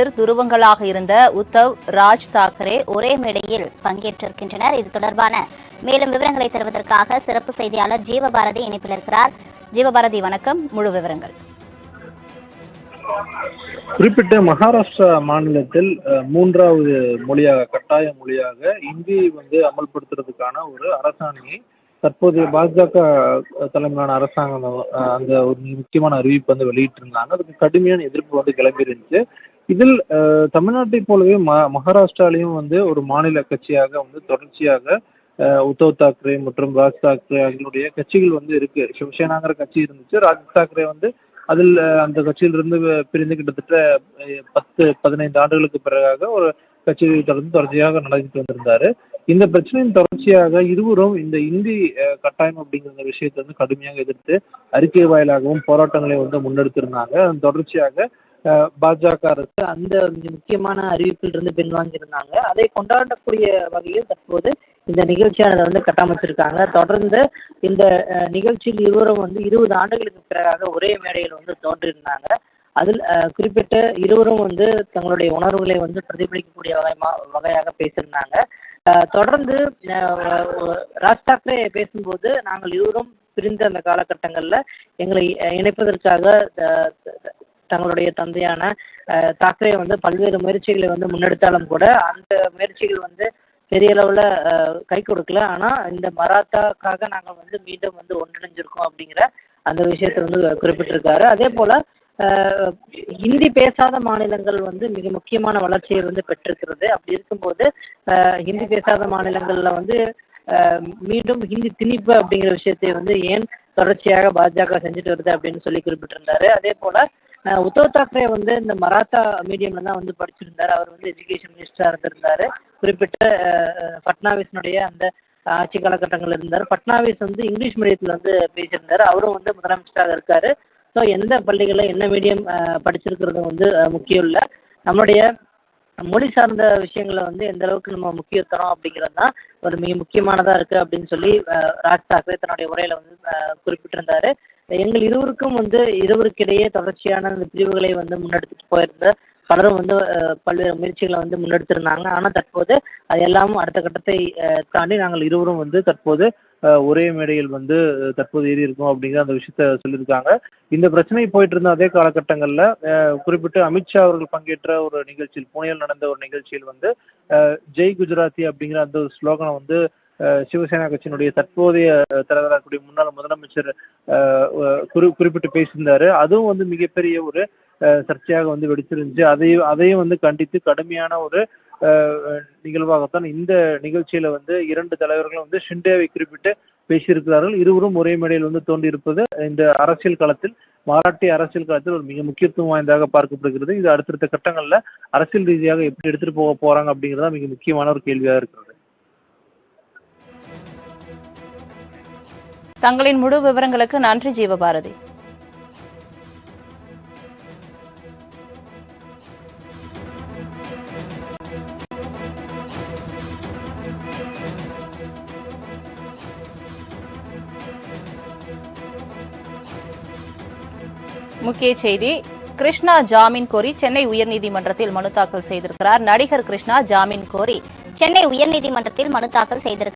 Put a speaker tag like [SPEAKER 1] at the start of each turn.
[SPEAKER 1] இரு துருவங்களாக இருந்த உத்தவ் ராஜ் தாக்கரே ஒரே மேடையில் பங்கேற்றிருக்கின்றனர். இது தொடர்பான மேலும் விவரங்களை தருவதற்காக சிறப்பு செய்தியாளர் ஜீவபாரதி இணைப்பில் இருக்கிறார். ஜீவபாரதி வணக்கம். முழு விவரங்கள்.
[SPEAKER 2] குறிப்பிட்ட மகாராஷ்டிரா மாநிலத்தில் மூன்றாவது மொழியாக கட்டாய மொழியாக இந்தியை வந்து அமல்படுத்துறதுக்கான ஒரு அரசாணையை தற்போதைய பாஜக தலைமையிலான அரசாங்கம் அந்த ஒரு முக்கியமான அறிவிப்பு வந்து வெளியிட்டிருந்தாங்க. அதுக்கு கடுமையான எதிர்ப்பு வந்து கிளம்பி இருந்துச்சு இதில் தமிழ்நாட்டை போலவே ம மகாராஷ்டிராலையும் வந்து ஒரு மாநில கட்சியாக வந்து தொடர்ச்சியாக உத்தவ் தாக்கரே மற்றும் ராஜ் தாக்கரே அவர்களுடைய கட்சிகள் வந்து இருக்கு. சிவசேனாங்கிற கட்சி இருந்துச்சு. ராஜ் தாக்கரே வந்து அதில் அந்த கட்சியிலிருந்து பிரிந்து கிட்டத்தட்ட பத்து பதினைந்து ஆண்டுகளுக்கு பிறகாக ஒரு கட்சியை தொடர்ந்து தொடர்ச்சியாக நடந்துட்டு வந்திருந்தாரு. இந்த பிரச்சனையின் தொடர்ச்சியாக இருவரும் இந்த இந்தி கட்டாயம் அப்படிங்கிற விஷயத்தை வந்து கடுமையாக எதிர்த்து அறிக்கை வாயிலாகவும் போராட்டங்களை வந்து முன்னெடுத்திருந்தாங்க. தொடர்ச்சியாக பாஜக அரசு அந்த முக்கியமான அறிவிப்பில் இருந்து பின்வாங்கியிருந்தாங்க. அதை கொண்டாடக்கூடிய வகையில் தற்போது இந்த நிகழ்ச்சியானதை வந்து கட்டமைச்சிருக்காங்க. தொடர்ந்து இந்த நிகழ்ச்சியில் இருவரும் வந்து இருபது ஆண்டுகளுக்கு பிறகாக ஒரே மேடையில் வந்து தோன்றியிருந்தாங்க. அதில் குறிப்பிட்ட இருவரும் வந்து தங்களுடைய உணர்வுகளை வந்து பிரதிபலிக்கக்கூடிய வகை வகையாக பேசியிருந்தாங்க. தொடர்ந்து அஹ், ராஜ் தாக்கரே பேசும்போது நாங்கள் இருவரும் பிரிந்த அந்த காலகட்டங்களில் எங்களை இணைப்பதற்காக தங்களுடைய தந்தையான தாக்கரே வந்து பல்வேறு முயற்சிகளை வந்து முன்னெடுத்தாலும் கூட அந்த முயற்சிகள் வந்து பெரிய அளவில் கை கொடுக்கல. ஆனால் இந்த மராத்தாக்காக நாங்கள் வந்து மீண்டும் வந்து ஒன்றிணைஞ்சிருக்கோம் அப்படிங்கிற அந்த விஷயத்தை வந்து குறிப்பிட்டிருக்காரு. அதே போல் ஹிந்தி பேசாத மாநிலங்கள் வந்து மிக முக்கியமான வளர்ச்சியை வந்து பெற்றிருக்கிறது. அப்படி இருக்கும்போது ஹிந்தி பேசாத மாநிலங்களில் வந்து மீண்டும் ஹிந்தி திணிப்பு அப்படிங்கிற விஷயத்தை வந்து ஏன் தொடர்ச்சியாக பாஜக செஞ்சுட்டு வருது அப்படின்னு சொல்லி குறிப்பிட்டிருந்தாரு. அதே போல் உத்தவ் தாக்கரே வந்து இந்த மராத்தா மீடியம்ல தான் வந்து படிச்சிருந்தார். அவர் வந்து எஜுகேஷன் மினிஸ்டரா இருந்திருந்தாரு. குறிப்பிட்ட பட்னாவிஸினுடைய அந்த ஆட்சி காலகட்டங்கள் இருந்தார். பட்னாவிஸ் வந்து இங்கிலீஷ் மீடியத்தில் வந்து பேசியிருந்தாரு. அவரும் வந்து முதலமைச்சராக இருக்காரு. ஸோ எந்த பள்ளிகளில் என்ன மீடியம் படிச்சிருக்கிறது வந்து முக்கியம் இல்லை. நம்முடைய மொழி சார்ந்த விஷயங்களை வந்து எந்த அளவுக்கு நம்ம முக்கியத்துவம் அப்படிங்கிறது தான் ஒரு மிக முக்கியமானதாக இருக்குது அப்படின்னு சொல்லி ராஜ் தாக்கரே தன்னுடைய உரையில் வந்து குறிப்பிட்டிருந்தாரு. எங்கள் இருவருக்கும் வந்து இருவருக்கிடையே தொடர்ச்சியான அந்த பிரிவுகளை வந்து முன்னெடுத்துட்டு போயிருந்த பலரும் வந்து பல்வேறு முயற்சிகளை வந்து முன்னெடுத்திருந்தாங்க. ஆனால் தற்போது அது எல்லாம் அடுத்த கட்டத்தை தாண்டி நாங்கள் இருவரும் வந்து தற்போது ஒரே மேடையில் வந்து தற்போது ஏறி இருக்கோம் அப்படிங்கிற அந்த விஷயத்த சொல்லியிருக்காங்க. இந்த பிரச்சனை போயிட்டு இருந்த அதே காலகட்டங்களில் குறிப்பிட்டு அமித்ஷா அவர்கள் பங்கேற்ற ஒரு நிகழ்ச்சியில் புனேயில் நடந்த ஒரு நிகழ்ச்சியில் வந்து ஜெய் குஜராத்தி அப்படிங்கிற அந்த ஒரு ஸ்லோகனை வந்து சிவசேனா கட்சியினுடைய தற்போதைய தலைவராக கூடிய முன்னாள் முதலமைச்சர் குறி குறிப்பிட்டு பேசியிருந்தாரு. அதுவும் வந்து மிகப்பெரிய ஒரு சர்ச்சையாக வந்து வெடிச்சிருந்துச்சு. அதையும் அதையும் வந்து கண்டித்து கடுமையான ஒரு நிகழ்வாகத்தான் இந்த நிகழ்ச்சியில வந்து இரண்டு தலைவர்களும் வந்து ஷிண்டேவை குறிப்பிட்டு பேசியிருக்கிறார்கள். இருவரும் ஒரே மேடையில் வந்து தோன்றியிருப்பது இந்த அரசியல் களத்தில் மராட்டிய அரசியல் களத்தில் ஒரு மிக முக்கியத்துவம் வாய்ந்ததாக பார்க்கப்படுகிறது. இது அடுத்தடுத்த கட்டங்களில் அரசியல் ரீதியாக எப்படி எடுத்துட்டு போக போறாங்க அப்படிங்கிறதா மிக முக்கியமான ஒரு கேள்வியாக இருக்கிறது.
[SPEAKER 1] தங்களின் முழு விவரங்களுக்கு நன்றி ஜீவபாரதி. முக்கிய செய்தி கிருஷ்ணா ஜாமீன் கோரி சென்னை உயர்நீதிமன்றத்தில் மனு தாக்கல் செய்திருக்கிறார் நடிகர் கிருஷ்ணா ஜாமீன் கோரி
[SPEAKER 3] சென்னை உயர்நீதிமன்றத்தில் மனு தாக்கல் செய்திருக்கிறார்.